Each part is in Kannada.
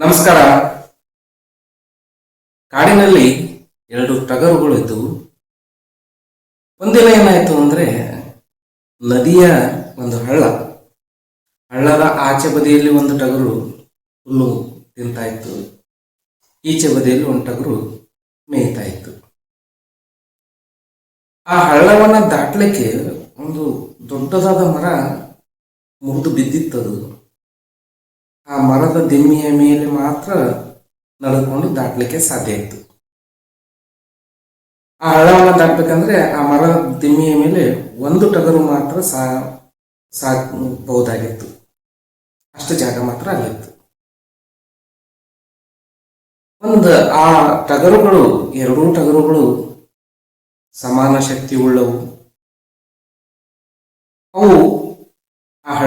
ನಮಸ್ಕಾರ. ಕಾಡಿನಲ್ಲಿ ಎರಡು ಟಗರುಗಳು ಇದ್ದವು ಒಂದಿನ ಏನಾಯ್ತು ಅಂದ್ರೆ ನದಿಯ ಒಂದು ಹಳ್ಳ, ಹಳ್ಳದ ಆಚೆ ಬದಿಯಲ್ಲಿ ಒಂದು ಟಗರು ಹುಲ್ಲು ತಿಂತಾ ಇತ್ತು. ಈಚೆ ಬದಿಯಲ್ಲಿ ಒಂದು ಟಗರು ಮೇಯ್ತಾ ಇತ್ತು. ಆ ಹಳ್ಳವನ್ನ ದಾಟಲಿಕ್ಕೆ ಒಂದು ದೊಡ್ಡದಾದ ಮರ ಮುರಿದು ಬಿದ್ದಿತ್ತದು. ಆ ಮರದ ದಿಮ್ಮಿಯ ಮೇಲೆ ಮಾತ್ರ ನಡೆದುಕೊಂಡು ದಾಟಲಿಕ್ಕೆ ಸಾಧ್ಯ ಇತ್ತು. ಆ ಹಳವನ್ನು ದಾಟಬೇಕಂದ್ರೆ ಆ ಮರದ ದಿಮ್ಮಿಯ ಮೇಲೆ ಒಂದು ಟಗರು ಮಾತ್ರ ಸಾ, ಸಾಕಬಹುದಾಗಿತ್ತು. ಅಷ್ಟು ಜಾಗ ಮಾತ್ರ ಅಲ್ಲಿತ್ತು. ಒಂದು ಆ ಟಗರುಗಳು, ಎರಡೂ ಟಗರುಗಳು ಸಮಾನ ಶಕ್ತಿ ಉಳ್ಳವು ಅವು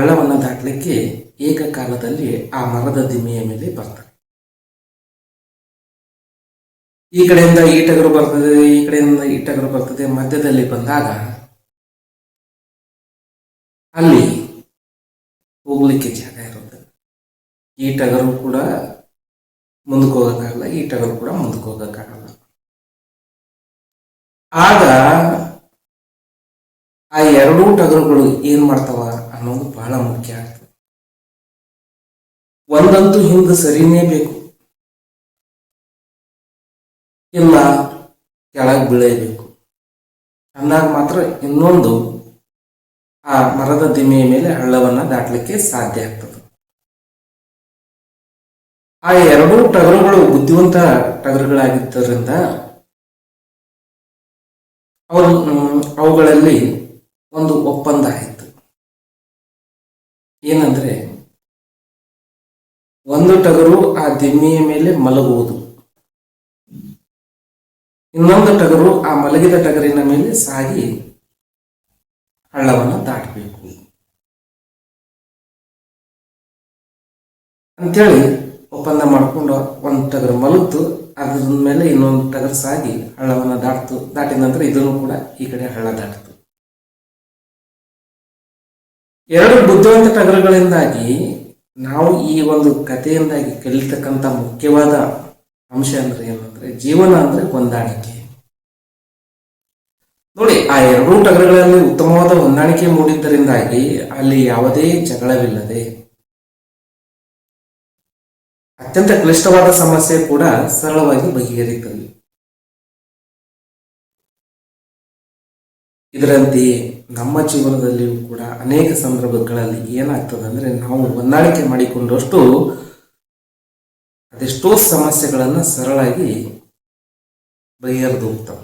ಹಳ್ಳವನ್ನು ದಾಟಲಿಕ್ಕೆ ಏಕಕಾಲದಲ್ಲಿ ಆ ಮರದ ದಿಮೆಯ ಮೇಲೆ ಬರ್ತಾರೆ ಈ ಕಡೆಯಿಂದ ಈ ಟಗರು ಬರ್ತದೆ, ಈ ಕಡೆಯಿಂದ ಈಟಗರು ಟಗರು ಬರ್ತದೆ, ಮಧ್ಯದಲ್ಲಿ ಬಂದಾಗ ಅಲ್ಲಿ ಹೋಗ್ಲಿಕ್ಕೆ ಜಾಗ ಇರುತ್ತೆ. ಈ ಟಗರು ಕೂಡ ಮುಂದಕ್ಕೆ ಹೋಗಕ್ಕಾಗಲ್ಲ ಟಗರು ಕೂಡ ಮುಂದಕ್ಕೆ ಹೋಗಕ್ಕಾಗಲ್ಲ ಆಗ ಆ ಎರಡೂ ಟಗರುಗಳು ಏನ್ ಮಾಡ್ತಾವ? ಅನ್ನೋದು ಬಹಳ ಮುಖ್ಯ ಆಗ್ತದೆ. ಒಂದಂತೂ ಹಿಂದೆ ಸರಿನೇ ಬೇಕು. ಇಲ್ಲ, ಕೆಳಗೆ ಬೀಳೇಬೇಕು. ಅಂದಾಗ ಮಾತ್ರ ಇನ್ನೊಂದು ಆ ಮರದ ದಿಮೆಯ ಮೇಲೆ ಹಳ್ಳವನ್ನ ದಾಟಲಿಕ್ಕೆ ಸಾಧ್ಯ ಆಗ್ತದೆ. ಆ ಎರಡೂ ಟಗರುಗಳು ಬುದ್ಧಿವಂತ ಟಗರುಗಳಾಗಿದ್ದರಿಂದ ಅವರು ಅವುಗಳಲ್ಲಿ ಒಂದು ಒಪ್ಪಂದ ಆಯಿತು. ಏನಂದ್ರೆ ಒಂದು ಟಗರು ಆ ದಿಮ್ಮಿಯ ಮೇಲೆ ಮಲಗುವುದು. ಇನ್ನೊಂದು ಟಗರು ಆ ಮಲಗಿದ ಟಗರಿನ ಮೇಲೆ ಸಾಗಿ ಹಳ್ಳವನ್ನು ದಾಟಬೇಕು. ಅಂತೇಳಿ ಒಪ್ಪಂದ ಮಾಡಿಕೊಂಡು ಒಂದು ಟಗರು ಮಲಗ್ತು ಅದ್ರ ಮೇಲೆ ಇನ್ನೊಂದು ಟಗರು ಸಾಗಿ ಹಳ್ಳವನ್ನು ದಾಟ್ತು, ದಾಟಿದ ನಂತರ ಇದನ್ನು ಕೂಡ ಈ ಕಡೆ ಹಳ್ಳ ದಾಟಿತು. ಎರಡು ಬುದ್ಧಿವಂತ ಟಗರುಗಳಿಂದಾಗಿ ನಾವು ಈ ಒಂದು ಕಥೆಯಿಂದಾಗಿ ಕಲಿತಕ್ಕಂಥ ಮುಖ್ಯವಾದ ಅಂಶ ಅಂದ್ರೆ ಏನಂದ್ರೆ ಜೀವನ ಅಂದ್ರೆ ಹೊಂದಾಣಿಕೆ. ನೋಡಿ, ಆ ಎರಡೂ ಟಗರುಗಳಲ್ಲಿ ಉತ್ತಮವಾದ ಹೊಂದಾಣಿಕೆ ಮೂಡಿದ್ದರಿಂದಾಗಿ ಅಲ್ಲಿ ಯಾವುದೇ ಜಗಳವಿಲ್ಲದೆ ಅತ್ಯಂತ ಕ್ಲಿಷ್ಟವಾದ ಸಮಸ್ಯೆ ಕೂಡ ಸರಳವಾಗಿ ಬಗೆಹರಿತದೆ ಇದರಂತೆಯೇ ನಮ್ಮ ಜೀವನದಲ್ಲಿಯೂ ಕೂಡ ಅನೇಕ ಸಂದರ್ಭಗಳಲ್ಲಿ ಏನಾಗ್ತದೆ ಅಂದ್ರೆ ನಾವು ಹೊಂದಾಣಿಕೆ ಮಾಡಿಕೊಂಡಷ್ಟು ಅದೆಷ್ಟೋ ಸಮಸ್ಯೆಗಳನ್ನು ಸರಳಾಗಿ ಬಗೆಹರಿದು ಹೋಗ್ತವೆ.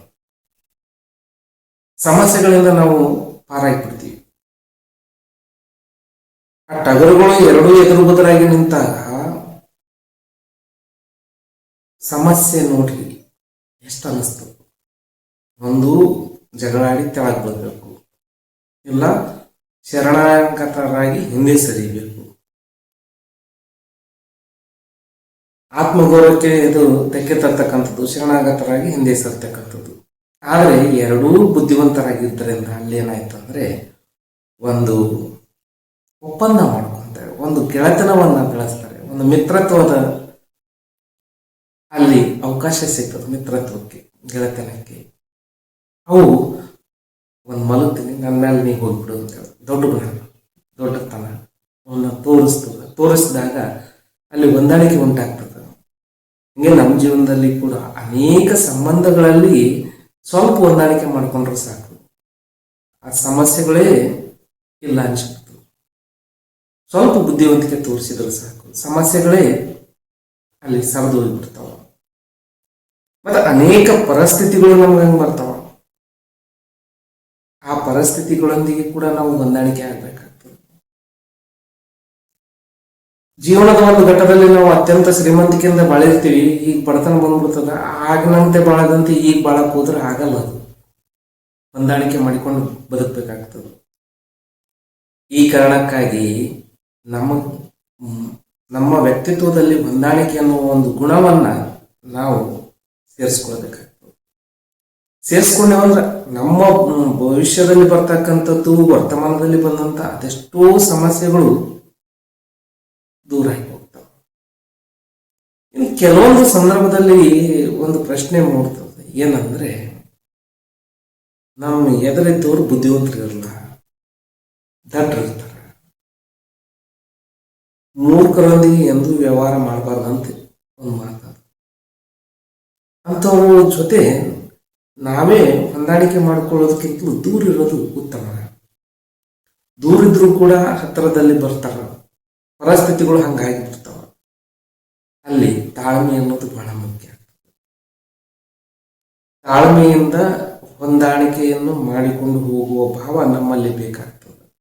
ಸಮಸ್ಯೆಗಳಿಂದ ನಾವು ಪಾರಾಗ್ಬಿಡ್ತೀವಿ. ಆ ಟಗರುಗಳು ಎರಡೂ ಎದುರು ಬದಲಾಗಿ ನಿಂತಾಗ ಸಮಸ್ಯೆ ನೋಡ್ರಿ ಎಷ್ಟು ಅನ್ನಿಸ್ತು ಒಂದು ಜಗಳಾಡಿ ತೆಳಗೆ ಬರಬೇಕು ಇಲ್ಲ, ಶರಣಾಗತರಾಗಿ ಹಿಂದೆ ಸರಿಬೇಕು. ಆತ್ಮಗೌರವಕ್ಕೆ ಇದು ತೆಕ್ಕೆ ತರ್ತಕ್ಕಂಥದ್ದು, ಶರಣಾಗತರಾಗಿ ಹಿಂದೆ ಸರ್ತಕ್ಕಂಥದ್ದು. ಆದರೆ ಎರಡೂ ಬುದ್ಧಿವಂತರಾಗಿದ್ದರಿಂದ ಅಲ್ಲಿ ಏನಾಯ್ತು ಅಂದ್ರೆ ಒಂದು ಒಪ್ಪಂದ ಮಾಡ್ಕೊಂತಾರೆ, ಒಂದು ಗೆಳೆತನವನ್ನು ಬೆಳೆಸ್ತಾರೆ, ಒಂದು ಮಿತ್ರತ್ವದ ಅಲ್ಲಿ ಅವಕಾಶ ಸಿಗ್ತದೆ, ಮಿತ್ರತ್ವಕ್ಕೆ, ಗೆಳೆತನಕ್ಕೆ. ಅವು ಒಂದು ಮಲಗ್ತೀನಿ ನನ್ನ ಮೇಲೆ ನೀ ಹೋಗ್ಬಿಡು ಅಂತ ದೊಡ್ಡ ಗುಣ. ದೊಡ್ಡತನ ಅವನ್ನ ತೋರಿಸ್ತದ. ತೋರಿಸಿದಾಗ ಅಲ್ಲಿ ಹೊಂದಾಣಿಕೆ ಉಂಟಾಗ್ತದೆ. ಹಿಂಗೆ ನಮ್ಮ ಜೀವನದಲ್ಲಿ ಕೂಡ ಅನೇಕ ಸಂಬಂಧಗಳಲ್ಲಿ ಸ್ವಲ್ಪ ಹೊಂದಾಣಿಕೆ ಮಾಡ್ಕೊಂಡ್ರೆ ಸಾಕು. ಆ ಸಮಸ್ಯೆಗಳೇ ಇಲ್ಲ ಅನ್ಸುತ್ತೆ. ಸ್ವಲ್ಪ ಬುದ್ಧಿವಂತಿಕೆ ತೋರಿಸಿದ್ರೆ ಸಾಕು. ಸಮಸ್ಯೆಗಳೇ ಅಲ್ಲಿ ಸರಿದು ಹೋಗ್ಬಿಡ್ತಾವ ಮತ್ತೆ ಅನೇಕ ಪರಿಸ್ಥಿತಿಗಳು ನಮ್ಗೆ ಹಂಗೆ ಬರ್ತಾವ. ಆ ಪರಿಸ್ಥಿತಿಗಳೊಂದಿಗೆ ಕೂಡ ನಾವು ಹೊಂದಾಣಿಕೆ ಆಗ್ಬೇಕಾಗ್ತದೆ. ಜೀವನದ ಒಂದು ಘಟ್ಟದಲ್ಲಿ ನಾವು ಅತ್ಯಂತ ಶ್ರೀಮಂತಿಕೆಯಿಂದ ಬಾಳಿರ್ತೀವಿ, ಈಗ ಬಡತನ ಬಂದ್ಬಿಡ್ತದ, ಆಗಿನಂತೆ ಬಾಳದಂತೆ ಈಗ ಬಾಳಕ್ ಹೋದ್ರೆ ಆಗಲ್ಲ ಅದು. ಹೊಂದಾಣಿಕೆ ಮಾಡಿಕೊಂಡು ಬದುಕಬೇಕಾಗ್ತದೆ. ಈ ಕಾರಣಕ್ಕಾಗಿ ನಮ್ಮ ನಮ್ಮ ವ್ಯಕ್ತಿತ್ವದಲ್ಲಿ ಹೊಂದಾಣಿಕೆ ಅನ್ನುವ ಒಂದು ಗುಣವನ್ನ ನಾವು ಸೇರಿಸ್ಕೊಳ್ಬೇಕಾಗ್ತದೆ. ಸೇರಿಸ್ಕೊಂಡೇವಂದ್ರೆ ನಮ್ಮ ಭವಿಷ್ಯದಲ್ಲಿ ಬರ್ತಕ್ಕಂಥದ್ದು, ವರ್ತಮಾನದಲ್ಲಿ ಬಂದಂತ ಅದೆಷ್ಟೋ ಸಮಸ್ಯೆಗಳು ದೂರ ಆಗಿ ಹೋಗ್ತವೆ ಕೆಲವೊಂದು ಸಂದರ್ಭದಲ್ಲಿ ಒಂದು ಪ್ರಶ್ನೆ ಮೂಡ್ತದೆ. ಏನಂದ್ರೆ, ನಮ್ಮ ಎದುರಿದ್ದವರು ಬುದ್ಧಿವಂತರು ಇರಲ್ಲ ದಡ್ರು ಇರ್ತಾರೆ ಮೂರ್ಖರೊಂದಿಗೆ ಎಂದೂ ವ್ಯವಹಾರ ಅಂತ ಒಂದು ಮಾತಾಡ ಅಂಥವ್ರ ಜೊತೆ ನಾವೇ ಹೊಂದಾಣಿಕೆ ಮಾಡ್ಕೊಳ್ಳೋದಕ್ಕಿಂತಲೂ ದೂರ ಇರೋದು ಉತ್ತಮ. ದೂರಿದ್ರೂ ಕೂಡ ಹತ್ತಿರದಲ್ಲಿ ಬರ್ತಾರ. ಪರಿಸ್ಥಿತಿಗಳು ಹಂಗಾಗಿ ಬರ್ತಾವ. ಅಲ್ಲಿ ತಾಳ್ಮೆ ಅನ್ನೋದು ಬಹಳ ಮುಖ್ಯ. ತಾಳ್ಮೆಯಿಂದ ಹೊಂದಾಣಿಕೆಯನ್ನು ಮಾಡಿಕೊಂಡು ಹೋಗುವ ಭಾವ ನಮ್ಮಲ್ಲಿ ಬೇಕಾಗ್ತದೆ.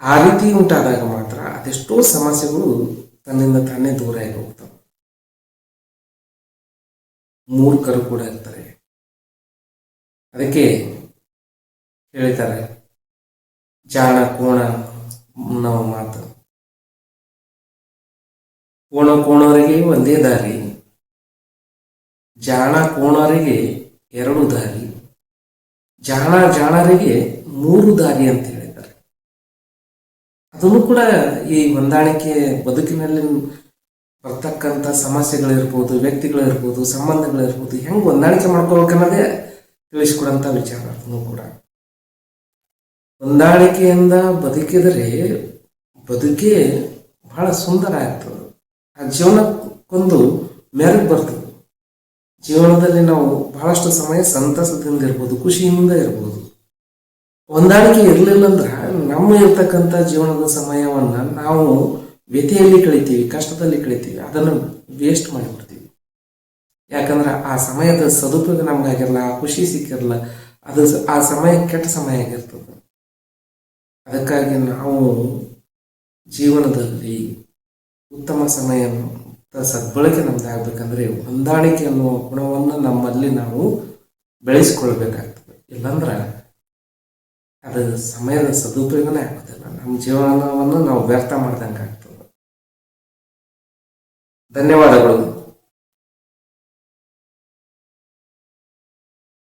ಆ ರೀತಿ ಉಂಟಾದಾಗ ಮಾತ್ರ ಅದೆಷ್ಟೋ ಸಮಸ್ಯೆಗಳು ತನ್ನಿಂದ ತಾನೇ ದೂರ ಆಗಿ ಹೋಗ್ತವೆ. ಮೂರ್ಖರು ಕೂಡ ಇರ್ತಾರೆ. ಅದಕ್ಕೆ ಹೇಳ್ತಾರೆ, ಜಾಣ ಕೋಣ ನಾವು ಮಾತು. ಕೋಣ ಕೋಣವರಿಗೆ ಒಂದೇ ದಾರಿ, ಜಾಣ ಕೋಣರಿಗೆ ಎರಡು ದಾರಿ, ಜಾಣ ಜಾಣರಿಗೆ ಮೂರು ದಾರಿ ಅಂತ ಹೇಳಿದ್ದಾರೆ. ಅದನ್ನು ಕೂಡ ಈ ಹೊಂದಾಣಿಕೆ ಬದುಕಿನಲ್ಲಿ ಬರ್ತಕ್ಕಂಥ ಸಮಸ್ಯೆಗಳಿರ್ಬೋದು, ವ್ಯಕ್ತಿಗಳಿರ್ಬೋದು, ಸಂಬಂಧಗಳಿರ್ಬೋದು, ಹೆಂಗೆ ಹೊಂದಾಣಿಕೆ ಮಾಡ್ಕೋಬೇಕನ್ನೋದೇ ತಿಳಿಸ್ಕೊಡೋಂಥ ವಿಚಾರ ಅದನ್ನು ಕೂಡ. ಹೊಂದಾಣಿಕೆಯಿಂದ ಬದುಕಿದರೆ ಬದುಕೇ ಬಹಳ ಸುಂದರ ಆಗ್ತದೆ. ಆ ಜೀವನಕ್ಕೊಂದು ಮೆರಗು ಬರ್ತದೆ. ಜೀವನದಲ್ಲಿ ನಾವು ಬಹಳಷ್ಟು ಸಮಯ ಸಂತಸದಿಂದ ಇರ್ಬೋದು, ಖುಷಿಯಿಂದ ಇರ್ಬೋದು. ಹೊಂದಾಣಿಕೆ ಇರಲಿಲ್ಲ ಅಂದ್ರೆ ನಮ್ಮ ಇರ್ತಕ್ಕಂಥ ಜೀವನದ ಸಮಯವನ್ನು ನಾವು ವ್ಯಥೆಯಲ್ಲಿ ಕಳಿತೀವಿ, ಕಷ್ಟದಲ್ಲಿ ಕಳಿತೀವಿ, ಅದನ್ನು ವೇಸ್ಟ್ ಮಾಡಿಬಿಡ್ತೀವಿ. ಯಾಕಂದ್ರೆ ಆ ಸಮಯದ ಸದುಪಯೋಗ ನಮ್ಗಾಗಿರಲ್ಲ, ಆ ಖುಷಿ ಸಿಕ್ಕಿರಲ್ಲ, ಅದು ಆ ಸಮಯ ಕೆಟ್ಟ ಸಮಯ ಆಗಿರ್ತದೆ. ಅದಕ್ಕಾಗಿ ನಾವು ಜೀವನದಲ್ಲಿ ಉತ್ತಮ ಸಮಯ ಸದ್ಬಳಕೆ ನಮ್ದು ಆಗ್ಬೇಕಂದ್ರೆ ಹೊಂದಾಣಿಕೆ ಅನ್ನುವ ಗುಣವನ್ನು ನಮ್ಮಲ್ಲಿ ನಾವು ಬೆಳೆಸ್ಕೊಳ್ಬೇಕಾಗ್ತದೆ. ಇಲ್ಲಾಂದ್ರೆ ಅದು ಸಮಯದ ಸದುಪಯೋಗನೇ ಆಗೋದಿಲ್ಲ. ನಮ್ಮ ಜೀವನವನ್ನು ನಾವು ವ್ಯರ್ಥ ಮಾಡ್ದಂಗೆ ಆಗ್ತದೆ ಧನ್ಯವಾದಗಳು.